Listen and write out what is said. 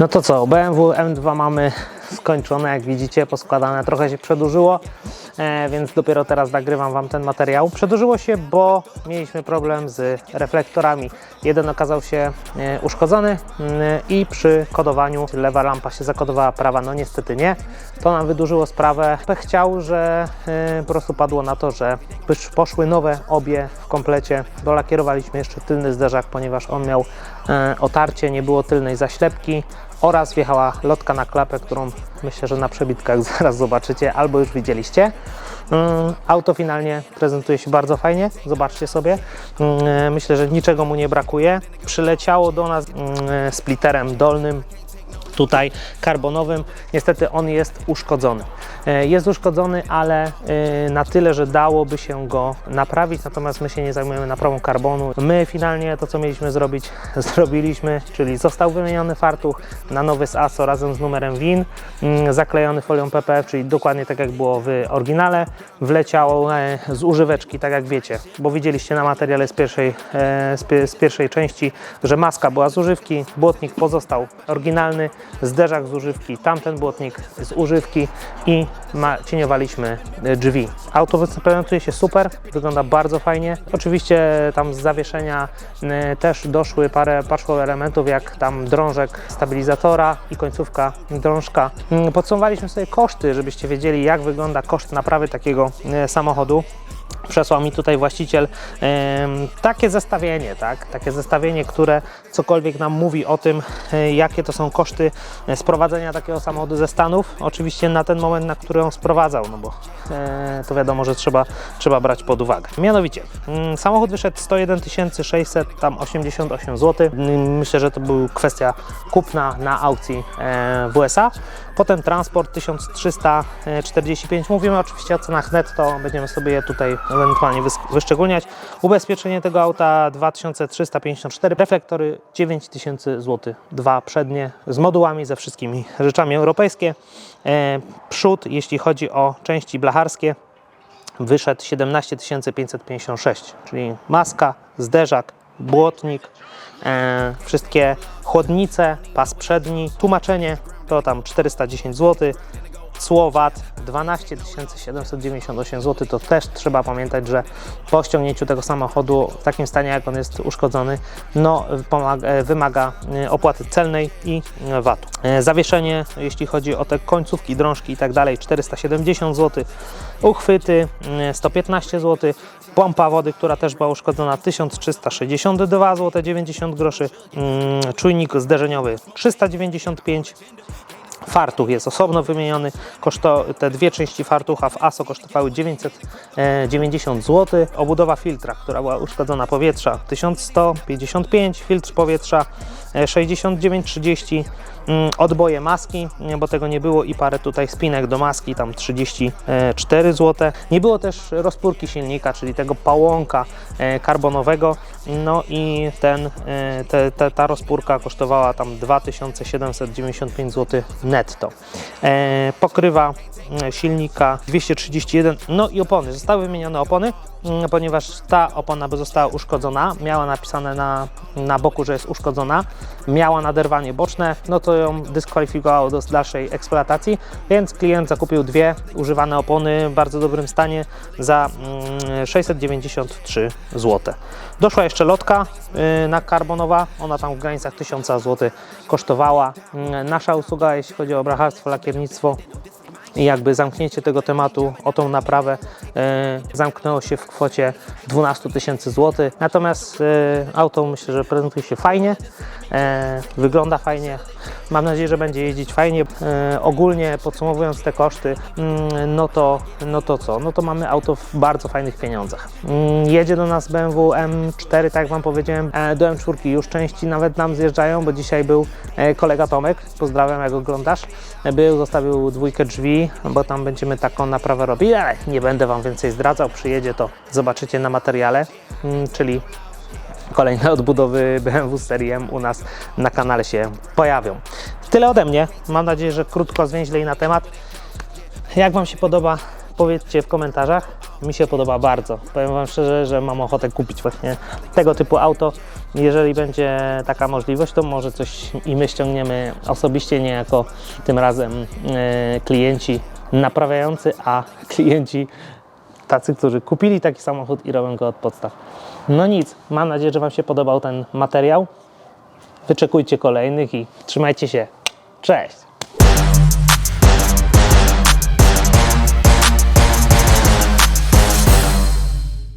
No to co, BMW M2 mamy skończone, jak widzicie, poskładane. Trochę się przedłużyło, więc dopiero teraz nagrywam Wam ten materiał. Przedłużyło się, bo mieliśmy problem z reflektorami. Jeden okazał się e, uszkodzony mm, i przy kodowaniu lewa lampa się zakodowała, prawa no niestety nie. To nam wydłużyło sprawę. Pech chciał, że e, po prostu padło na to, że poszły nowe obie w komplecie. Dolakierowaliśmy jeszcze tylny zderzak, ponieważ on miał e, otarcie, nie było tylnej zaślepki oraz wjechała lotka na klapę, którą myślę, że na przebitkach zaraz zobaczycie albo już widzieliście. Mm, Auto finalnie prezentuje się bardzo fajnie, zobaczcie sobie. Mm, Myślę, że niczego mu nie brakuje. Przyleciało do nas mm, splitterem dolnym, tutaj karbonowym. Niestety on jest uszkodzony. E, Jest uszkodzony, ale e, na tyle, że dałoby się go naprawić, natomiast my się nie zajmujemy naprawą karbonu. My finalnie to, co mieliśmy zrobić, zrobiliśmy, czyli został wymieniony fartuch na nowy z ASO razem z numerem WIN, mm, zaklejony folią PPF, czyli dokładnie tak jak było w oryginale. Wleciało e, z używeczki, tak jak wiecie, bo widzieliście na materiale z pierwszej, z pie- z pierwszej części, że maska była z używki, błotnik pozostał oryginalny, zderzak z używki, tamten błotnik z używki i cieniowaliśmy e, drzwi. Auto prezentuje się super, wygląda bardzo fajnie. Oczywiście tam z zawieszenia e, też doszły parę patchwork elementów, jak tam drążek stabilizatora i końcówka drążka. Mm, Podsumowaliśmy sobie koszty, żebyście wiedzieli jak wygląda koszt naprawy takiego e, samochodu przesłał mi tutaj właściciel takie zestawienie, tak? Takie zestawienie, które cokolwiek nam mówi o tym, e, jakie to są koszty e, sprowadzenia takiego samochodu ze Stanów. Oczywiście na ten moment, na który on sprowadzał, no bo e, to wiadomo, że trzeba, trzeba brać pod uwagę. Mianowicie, mm, samochód wyszedł 101 600, tam 88 zł. Myślę, że to była kwestia kupna na aukcji w USA. Potem transport 1345. Mówimy oczywiście o cenach netto, będziemy sobie je tutaj ewentualnie wys- wyszczególniać. Ubezpieczenie tego auta 2354, reflektory 9000 zł, dwa przednie z modułami, ze wszystkimi rzeczami europejskie. E, przód, jeśli chodzi o części blacharskie, wyszedł 17 556, czyli maska, zderzak, błotnik, e, wszystkie chłodnice, pas przedni, tłumaczenie to tam 410 zł, cło VAT 12 798 zł. To też trzeba pamiętać, że po ściągnięciu tego samochodu w takim stanie, jak on jest uszkodzony, no, e, wymaga e, opłaty celnej i e, VAT-u. Zawieszenie, jeśli chodzi o te końcówki, drążki i tak dalej, 470 zł. Uchwyty e, 115 zł. Pompa wody, która też była uszkodzona 1362 zł 90 groszy. Mm, Czujnik zderzeniowy 395 Fartuch jest osobno wymieniony. Koszto, te dwie części fartucha w ASO kosztowały 990 zł. Obudowa filtra, która była uszkodzona powietrza 1155, filtr powietrza e, 6930. Mm, Odboje maski, nie, bo tego nie było i parę tutaj spinek do maski, tam 34 zł. Nie było też rozpórki silnika, czyli tego pałąka e, karbonowego. No i ten, e, te, te, ta rozpórka kosztowała tam 2795 zł netto. E, Pokrywa mm, silnika 231, no i opony. Zostały wymienione opony, mm, ponieważ ta opona by została uszkodzona, miała napisane na, na boku, że jest uszkodzona, miała naderwanie boczne, no to ją dyskwalifikowało do dalszej eksploatacji, więc klient zakupił dwie używane opony w bardzo dobrym stanie za mm, 693 zł. Doszła jeszcze lotka y, na karbonowa, ona tam w granicach 1000 zł kosztowała. Mm, Nasza usługa, jeśli chodzi o bracharstwo, lakiernictwo, i jakby zamknięcie tego tematu o tą naprawę e, zamknęło się w kwocie 12 tysięcy złotych. Natomiast e, auto myślę, że prezentuje się fajnie, e, wygląda fajnie. Mam nadzieję, że będzie jeździć fajnie. Ogólnie podsumowując te koszty, mm, no to, no to co? No to mamy auto w bardzo fajnych pieniądzach. Mm, jedzie do nas BMW M4, tak jak Wam powiedziałem, do M4 już części nawet nam zjeżdżają, bo dzisiaj był kolega Tomek, pozdrawiam jak oglądasz, był, zostawił dwójkę drzwi, bo tam będziemy taką naprawę robili, ale nie będę Wam więcej zdradzał, przyjedzie to zobaczycie na materiale, mm, czyli kolejne odbudowy BMW Serii M u nas na kanale się pojawią. Tyle ode mnie. Mam nadzieję, że krótko, zwięźle i na temat. Jak Wam się podoba, powiedzcie w komentarzach. Mi się podoba bardzo. Powiem Wam szczerze, że mam ochotę kupić właśnie tego typu auto. Jeżeli będzie taka możliwość, to może coś i my ściągniemy osobiście, nie jako tym razem e, klienci naprawiający, a klienci tacy, którzy kupili taki samochód i robią go od podstaw. No nic, mam nadzieję, że Wam się podobał ten materiał. Wyczekujcie kolejnych i trzymajcie się. Cześć!